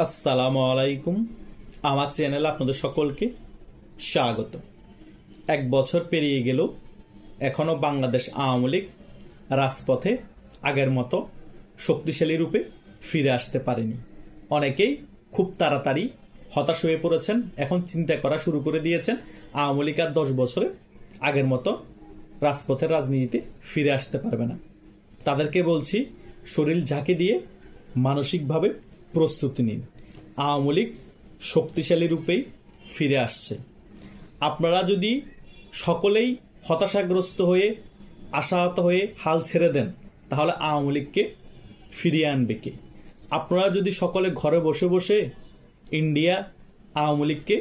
আসসালামু আলাইকুম। আমার চ্যানেল আপনাদের সকলকে স্বাগত। এক বছর পেরিয়ে গেল এখনও বাংলাদেশ আওয়ামী লীগ রাজপথে আগের মতো শক্তিশালী রূপে ফিরে আসতে পারেনি। অনেকেই খুব তাড়াতাড়ি হতাশ হয়ে পড়েছেন, এখন চিন্তা করা শুরু করে দিয়েছেন আওয়ামী লীগ আর দশ বছরে আগের মতো রাজপথের রাজনীতিতে ফিরে আসতে পারবে না। তাদেরকে বলছি, শরীর ঝাঁকি দিয়ে মানসিকভাবে প্রস্তুতি নিন। আওয়ামী লীগ শক্তিশালী রূপেই ফিরে আসছে। আপনারা যদি সকলেই হতাশাগ্রস্ত হয়ে, আশাহত হয়ে হাল ছেড়ে দেন, তাহলে আওয়ামী লীগকে ফিরিয়ে আনবে কে? আপনারা যদি সকলে ঘরে বসে বসে ইন্ডিয়া আওয়ামী লীগকে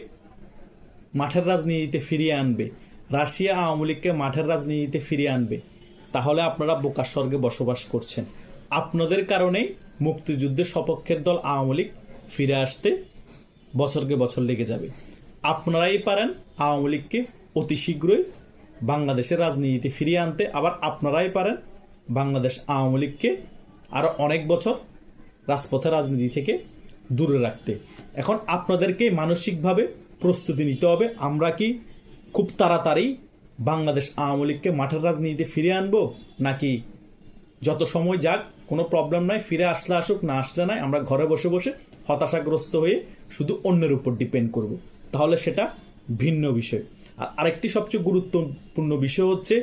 মাঠের রাজনীতিতে ফিরিয়ে আনবে, রাশিয়া আওয়ামী লীগকে মাঠের রাজনীতিতে ফিরিয়ে আনবে, তাহলে আপনারা বোকার স্বর্গে বসবাস করছেন। আপনাদের কারণেই মুক্তিযুদ্ধের সপক্ষের দল আওয়ামী লীগ ফিরে আসতে বছরকে বছর লেগে যাবে। আপনারাই পারেন আওয়ামী লীগকে অতি শীঘ্রই বাংলাদেশের রাজনীতিতে ফিরিয়ে আনতে। আবার আপনারাই পারেন বাংলাদেশ আওয়ামী লীগকে আরও অনেক বছর রাজপথে রাজনীতি থেকে দূরে রাখতে। এখন আপনাদেরকে মানসিকভাবে প্রস্তুতি নিতে হবে। আমরা কি খুব তাড়াতাড়ি বাংলাদেশ আওয়ামী লীগকে মাঠের রাজনীতিতে ফিরিয়ে আনব? নাকি যত সময় যাক কোনো প্রবলেম নাই, ফিরে আসলে আসুক, না আসলে নাই, আমরা ঘরে বসে বসে হতাশাগ্রস্ত হয়ে শুধু অন্যের উপর ডিপেন্ড করব। তাহলে সেটা ভিন্ন বিষয়। আর আরেকটি সবচেয়ে গুরুত্বপূর্ণ বিষয় হচ্ছে,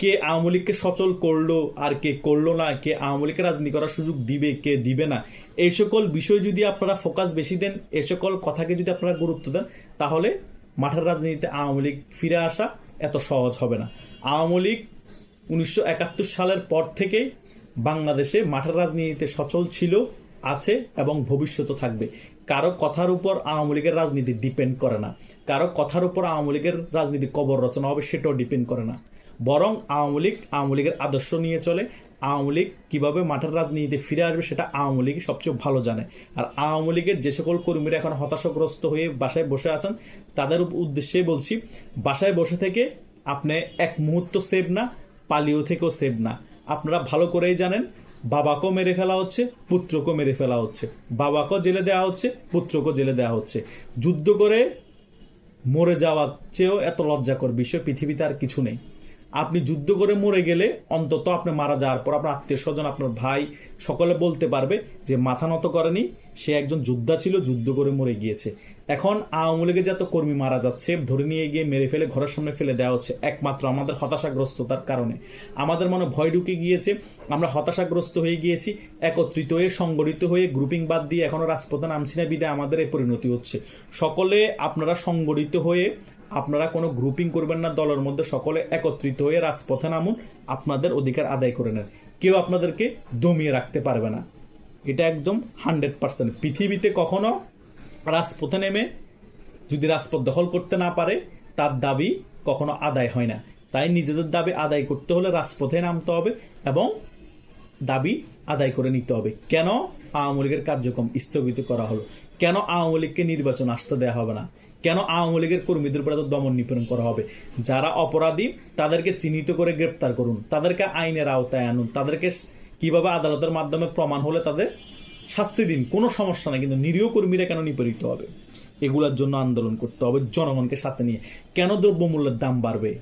কে আওয়ামী লীগকে সচল করল আর কে করল না, কে আওয়ামী লীগকে রাজনীতি করার সুযোগ দিবে, কে দিবে না, এই সকল বিষয় যদি আপনারা ফোকাস বেশি দেন এই সকল কথাকে যদি আপনারা গুরুত্ব দেন, তাহলে মাঠের রাজনীতিতে আওয়ামী লীগ ফিরে আসা এত সহজ হবে না। আওয়ামী লীগ উনিশশো একাত্তর সালের পর থেকেই বাংলাদেশে মাঠের রাজনীতিতে সচল ছিল, আছে এবং ভবিষ্যতে থাকবে। কারও কথার উপর আওয়ামী লীগের রাজনীতি ডিপেন্ড করে না। কারও কথার উপর আওয়ামী লীগের রাজনীতি কবর রচনা হবে, সেটাও ডিপেন্ড করে না। বরং আওয়ামী লীগ আওয়ামী লীগের আদর্শ নিয়ে চলে। আওয়ামী লীগ কীভাবে মাঠের রাজনীতিতে ফিরে আসবে, সেটা আওয়ামী লীগ সবচেয়ে ভালো জানে। আর আওয়ামী লীগের যে সকল কর্মীরা এখন হতাশাগ্রস্ত হয়ে বাসায় বসে আছেন, তাদের উদ্দেশ্যেই বলছি, বাসায় বসে থেকে আপনি এক মুহূর্ত সেভ না পালিও থেকেও সেভ না। আপনারা ভালো করেই জানেন, বাবাকেও মেরে ফেলা হচ্ছে, পুত্রকেও মেরে ফেলা হচ্ছে। বাবাকেও জেলে দেওয়া হচ্ছে, পুত্রকেও জেলে দেওয়া হচ্ছে। যুদ্ধ করে মরে যাওয়ার চেয়েও এত লজ্জাকর বিষয় পৃথিবীতে আর কিছু নেই। আপনি যুদ্ধ করে মরে গেলে অন্তত আপনি মারা যাওয়ার পর আপনার আত্মীয় স্বজন আপনার ভাই সকলে বলতে পারবে যে মাথা নত করেনি, সে একজন যোদ্ধা ছিল, যুদ্ধ করে মরে গিয়েছে। এখন আওয়ামী লীগের যত কর্মী মারা যাচ্ছে, ধরে নিয়ে গিয়ে মেরে ফেলে, ঘরের সামনে ফেলে দেওয়া হচ্ছে, একমাত্র আমাদের হতাশাগ্রস্ততার কারণে। আমাদের মনে ভয় ঢুকে গিয়েছে, আমরা হতাশাগ্রস্ত হয়ে গিয়েছি, একত্রিত হয়ে, সংগঠিত হয়ে গ্রুপিং বাদ দিয়ে এখনও রাজপথে নামছি না, বিদায় আমাদের এই পরিণতি হচ্ছে। সকলে আপনারা সংগঠিত হয়ে আপনারা কোনো গ্রুপিং করবেন না, দলের মধ্যে সকলে একত্রিত হয়ে রাজপথে নামুন, আপনাদের অধিকার আদায় করে নেন। কেউ আপনাদেরকে দমিয়ে রাখতে পারবে না। এটা একদম হান্ড্রেড পার্সেন্ট। পৃথিবীতে কখনো রাজপথে নেমে যদি রাজপথ দখল করতে না পারে, তার দাবি কখনো আদায় হয় না। তাই নিজেদের দাবি আদায় করতে হলে রাজপথে নামতে হবে এবং দাবি আদায় করে নিতে হবে। কেন আওয়ামী লীগের কার্যক্রম স্থগিত করা হলো? কেন আওয়ামী লীগকে নির্বাচন আসতে দেওয়া হবে না? কেন আওয়ামী লীগের কর্মীদের উপরে দমন নিপীড়ন করা হবে? যারা অপরাধী, তাদেরকে চিহ্নিত করে গ্রেপ্তার করুন। তাদেরকে আইনের আওতায় আনুন। তাদেরকে কীভাবে আদালতের মাধ্যমে প্রমাণ হলে তাদের শাস্তি দিন? কোনো সমস্যা নেই, কিন্তু নিরীহ কর্মীরা কেন নিপীড়িত হবে? এগুলোর জন্য আন্দোলন করতে হবে জনগণকে সাথে নিয়ে। কেন দ্রব্যমূল্যের দাম বাড়বে?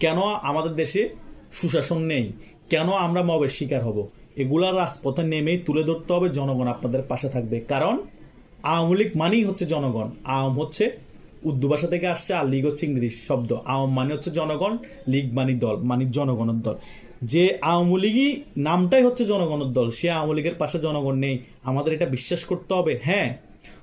কেন আমাদের দেশে সুশাসন নেই? কেন আমরা মবের শিকার হব? এগুলার রাজপথে নেমেই তুলে ধরতে হবে জনগণ আপনাদের পাশে থাকবে। কারণ আওয়ামী লীগ মানেই হচ্ছে জনগণ। আওয়াম হচ্ছে উর্দু ভাষা থেকে আসছে আর লীগ হচ্ছে ইংরেজি শব্দ। আওয়াম মানে হচ্ছে জনগণ, লীগ মানি দল মানে জনগণের দল। যে আওয়ামী লীগই নামটাই হচ্ছে জনগণের দল, সে আওয়ামী লীগের পাশে জনগণ নেই। আমাদের এটা বিশ্বাস করতে হবে হ্যাঁ।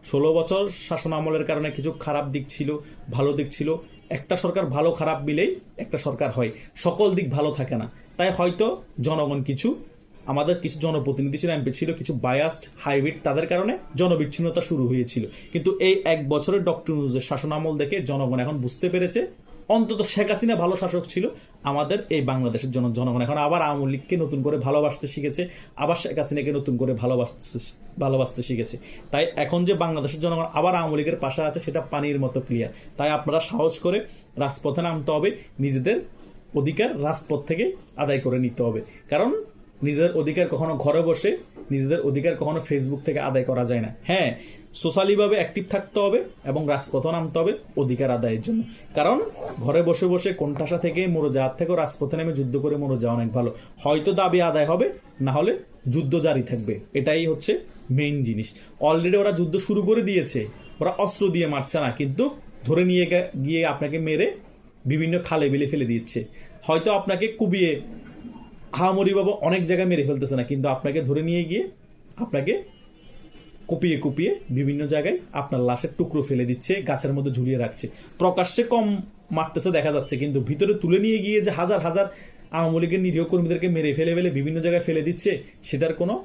ষোলো বছর শাসন আমলের কারণে কিছু খারাপ দিক ছিল, ভালো দিক ছিল। একটা সরকার ভালো খারাপ মিলেই একটা সরকার হয়। সকল দিক ভালো থাকে না। তাই হয়তো জনগণ কিছু আমাদের কিছু জনপ্রতিনিধি ছিল এমপি ছিল, কিছু বায়াসড হাইব্রিড তাদের কারণে জনবিচ্ছিন্নতা শুরু হয়েছিল। কিন্তু এই এক বছরের ডক্টর নিউজের শাসনামল দেখে জনগণ এখন বুঝতে পেরেছে, অন্তত শেখ হাসিনা ভালো শাসক ছিল, আমাদের এই বাংলাদেশের জন জনগণ এখন আবার আওয়ামী লীগকে নতুন করে ভালোবাসতে শিখেছে, আবার শেখ হাসিনাকে নতুন করে ভালোবাসতে ভালোবাসতে শিখেছে। তাই এখন যে বাংলাদেশের জনগণ আবার আওয়ামী লীগের পাশে আছে, সেটা পানির মতো ক্লিয়ার তাই আপনারা সাহস করে রাজপথে নামতে হবে, নিজেদের অধিকার রাজপথ থেকে আদায় করে নিতে হবে। কারণ নিজেদের অধিকার কখনো ঘরে বসে নিজেদের অধিকার কখনো ফেসবুক থেকে আদায় করা যায় না। হ্যাঁ সোশ্যালিভাবে অ্যাক্টিভ থাকতে হবে এবং রাজপথে নামতে হবে অধিকার আদায়ের জন্য। কারণ ঘরে বসে বসে কোনটাসা থেকে মরে যাওয়ার থেকেও রাজপথে নেমে যুদ্ধ করে মরে যাওয়া অনেক ভালো। হয়তো দাবি আদায় হবে, না হলে যুদ্ধ জারি থাকবে। এটাই হচ্ছে মেইন জিনিস। অলরেডি ওরা যুদ্ধ শুরু করে দিয়েছে। ওরা অস্ত্র দিয়ে মারছে না, কিন্তু ধরে নিয়ে গিয়ে আপনাকে মেরে বিভিন্ন খালে বিলে ফেলে দিচ্ছে হয়তো আপনাকে কুবিয়ে হামরি বাবা অনেক জায়গায় মেরে ফেলতেছে না, কিন্তু আপনাকে ধরে নিয়ে গিয়ে আপনাকে কুপিয়ে কুপিয়ে বিভিন্ন জায়গায় আপনার লাশের টুকরো ফেলে দিচ্ছে, গাছের মধ্যে ঝুলিয়ে রাখছে। প্রকাশ্যে কম মারতেছে দেখা যাচ্ছে, কিন্তু ভিতরে তুলে নিয়ে গিয়ে যে হাজার হাজার আওয়ামী লীগের নিরীহ কর্মীদেরকে মেরে ফেলে ফেলে বিভিন্ন জায়গায় ফেলে দিচ্ছে, সেটার কোনো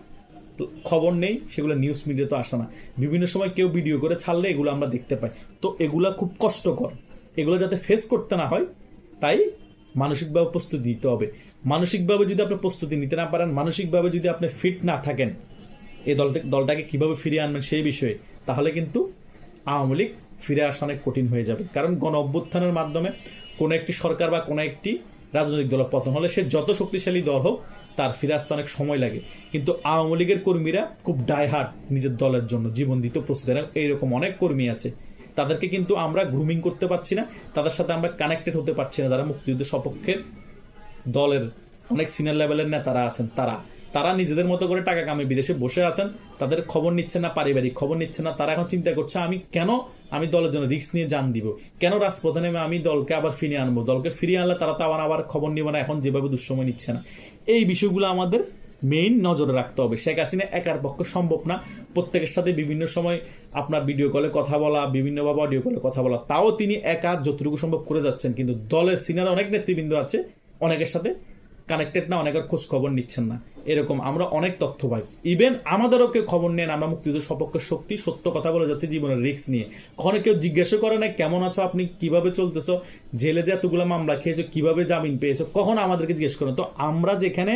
খবর নেই, সেগুলো নিউজ মিডিয়া তো আসে না। বিভিন্ন সময় কেউ ভিডিও করে ছাড়লে এগুলো আমরা দেখতে পাই। তো এগুলা খুব কষ্টকর। এগুলো যাতে ফেস করতে না হয়, তাই মানসিকভাবে প্রস্তুতি দিতে হবে। মানসিকভাবে যদি আপনি প্রস্তুতি নিতে না পারেন, মানসিকভাবে যদি আপনি ফিট না থাকেন, এই দলটা, দলটাকে কীভাবে ফিরিয়ে আনবেন সেই বিষয়ে, তাহলে কিন্তু আওয়ামী লীগ ফিরে আসা অনেক কঠিন হয়ে যাবে। কারণ গণ অভ্যুত্থানের মাধ্যমে কোনো একটি সরকার বা কোনো একটি রাজনৈতিক দলের পতন হলে সে যত শক্তিশালী দল হোক, তার ফিরে আসতে অনেক সময় লাগে। কিন্তু আওয়ামী লীগের কর্মীরা খুব ডাইহার্ট নিজের দলের জন্য জীবন দিতে প্রস্তুত এইরকম অনেক কর্মী আছে। তাদেরকে কিন্তু আমরা গ্রুমিং করতে পারছি না, তাদের সাথে আমরা কানেক্টেড হতে পারছি না যারা মুক্তিযুদ্ধের সপক্ষে দলের অনেক সিনিয়র লেভেলের নেতারা আছেন, তারা। তারা নিজেদের মতো করে টাকা কামে বিদেশে বসে আছেন, তাদের খবর নিচ্ছে না পারিবারিক খবর নিচ্ছে না, তারা এখন চিন্তা করছে, আমি কেন আমি দলের জন্য রিস্ক নিয়ে জান দিব? কেন রাজপথে নেমে আমি দলকে আবার ফিরিয়ে আনব? দলকে ফিরিয়ে আনলে তারা তো আবার আবার খবর নিবে না, এখন যেভাবে দুঃসময় নিচ্ছে না। এই বিষয়গুলো আমাদের মেইন নজরে রাখতে হবে। শেখ হাসিনা একার পক্ষে সম্ভব না। প্রত্যেকের সাথে বিভিন্ন সময় আপনার ভিডিও কলে কথা বলা, বিভিন্নভাবে অডিও কলে কথা বলা, তাও তিনি একা যতটুকু সম্ভব করে যাচ্ছেন। কিন্তু দলের সিনিয়র অনেক নেতৃবৃন্দ আছে অনেকের সাথে কানেক্টেড না, অনেকের খোঁজ খবর নিচ্ছেন না। এরকম আমরা অনেক তথ্য পাই। ইভেন আমাদেরও কেউ খবর নেন আমরা মুক্তিযুদ্ধ সপক্ষে শক্তি, সত্য কথা বলে যাচ্ছে জীবনের রিস্ক নিয়ে। কখনো কেউ জিজ্ঞাসা করে না কেমন আছো আপনি? কীভাবে চলতেছো? জেলে যে এতগুলো মামলা খেয়েছো, কীভাবে জামিন পেয়েছ? কখন আমাদেরকে জিজ্ঞেস করেন তো আমরা যেখানে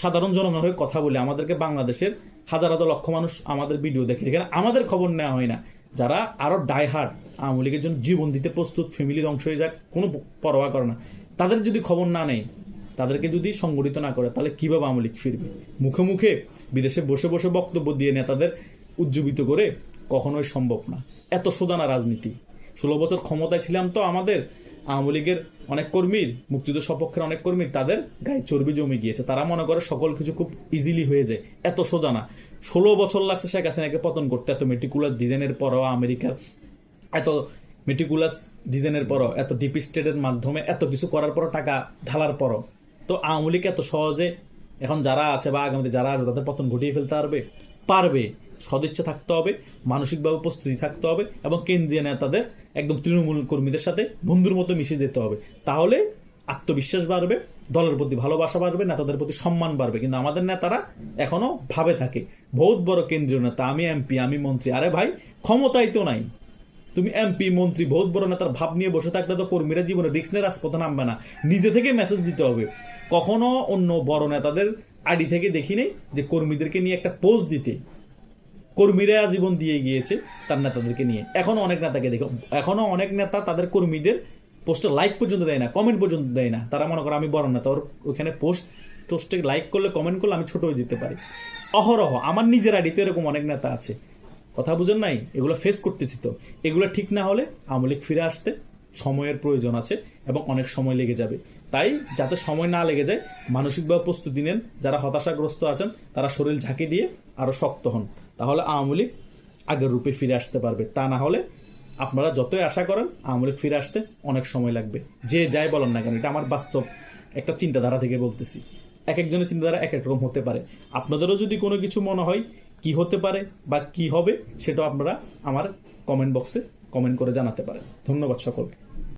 সাধারণ জনগণের হয়ে কথা বলি, আমাদেরকে বাংলাদেশের হাজার হাজার লক্ষ মানুষ আমাদের ভিডিও দেখে, যেখানে আমাদের খবর নেওয়া হয় না। যারা আরও ডাইহার্ট আওয়ামী লীগের জন্য জীবন দিতে প্রস্তুত ফ্যামিলি ধ্বংস হয়ে যাক, কোনো পরোয়া করে না। তাদের যদি খবর না নেয়, তাদেরকে যদি সংগঠিত না করে, তাহলে কীভাবে আওয়ামী লীগ ফিরবে? মুখে মুখে বিদেশে বসে বসে বক্তব্য দিয়ে নেতাদের উজ্জীবিত করে কখনোই সম্ভব না। এত সোজানা রাজনীতি। ষোলো বছর ক্ষমতায় ছিলাম তো আমাদের আওয়ামী লীগের অনেক কর্মীর মুক্তিযুদ্ধ সপক্ষের অনেক কর্মীর তাদের গায়ে চর্বি জমে গিয়েছে। তারা মনে করে সকল কিছু খুব ইজিলি হয়ে যায়। এত সোজা না ষোলো বছর লাগছে শেখ হাসিনাকে পতন করতে। এত মেটিকুলাস ডিজাইনের পরও আমেরিকার এত মেটিকুলাস ডিজাইনের পরও, এত ডিপ স্টেটের মাধ্যমে এত কিছু করার পরও, টাকা ঢালার পরও। তো আওয়ামী লীগ এত সহজে এখন যারা আছে বা আগামীতে যারা আসবে, তাদের পতন ঘটিয়ে ফেলতে পারবে? পারবে। সদিচ্ছা থাকতে হবে, মানসিকভাবে প্রস্তুতি থাকতে হবে এবং কেন্দ্রীয় নেতাদের, একদম তৃণমূল কর্মীদের সাথে বন্ধুর মতো মিশে যেতে হবে। তাহলে আত্মবিশ্বাস বাড়বে, দলের প্রতি ভালোবাসা বাড়বে, নেতাদের প্রতি সম্মান বাড়বে। কিন্তু আমাদের নেতারা এখনও ভাবে থাকে, বহুত বড় কেন্দ্রীয় নেতা, আমি এমপি, আমি মন্ত্রী। আরে ভাই ক্ষমতাই তো নাই। তুমি এমপি মন্ত্রী, বহুত বড় নেতার ভাব নিয়ে বসে থাকলে তো কর্মীরা জীবনে রিক্স নিয়ে রাজপথে নামবে না। নিজে থেকে মেসেজ দিতে হবে। কখনো অন্য বড় নেতাদের আইডি থেকে দেখি নেই যে কর্মীদেরকে নিয়ে একটা পোস্ট দিতে। কর্মীরা জীবন দিয়ে গিয়েছে তার নেতাদেরকে নিয়ে। এখনও অনেক নেতাকে দেখো এখনও অনেক নেতা তাদের কর্মীদের পোস্টে লাইক পর্যন্ত দেয় না কমেন্ট পর্যন্ত দেয় না। তারা মনে করে আমি বড় নেতা, ওর ওখানে পোস্ট পোস্টে লাইক করলে কমেন্ট করলে আমি ছোট যেতে পারি। অহরহ, আমার নিজের আইডিতে এরকম অনেক নেতা আছে। কথা বুঝেন নাই? এগুলো ফেস করতেছি তো। এগুলো ঠিক না হলে আওয়ামী লীগ ফিরে আসতে সময়ের প্রয়োজন আছে এবং অনেক সময় লেগে যাবে। তাই যাতে সময় না লেগে যায়, মানসিকভাবে প্রস্তুতি নেন। যারা হতাশাগ্রস্ত আছেন, তারা শরীর ঝাঁকি দিয়ে আরও শক্ত হন। তাহলে আওয়ামী লীগ আগের রূপে ফিরে আসতে পারবে। তা না হলে আপনারা যতই আশা করেন, আওয়ামী লীগ ফিরে আসতে অনেক সময় লাগবে। যে যাই বলেন না কেন, এটা আমার বাস্তব একটা চিন্তাধারা থেকে বলতেছি। এক একজনের চিন্তাধারা এক এক রকম হতে পারে। আপনাদেরও যদি কোনো কিছু মনে হয় কি হতে পারে বা কি হবে সেটা আপনারা আমার কমেন্ট বক্সে কমেন্ট করে জানাতে পারেন। ধন্যবাদ সকলকে।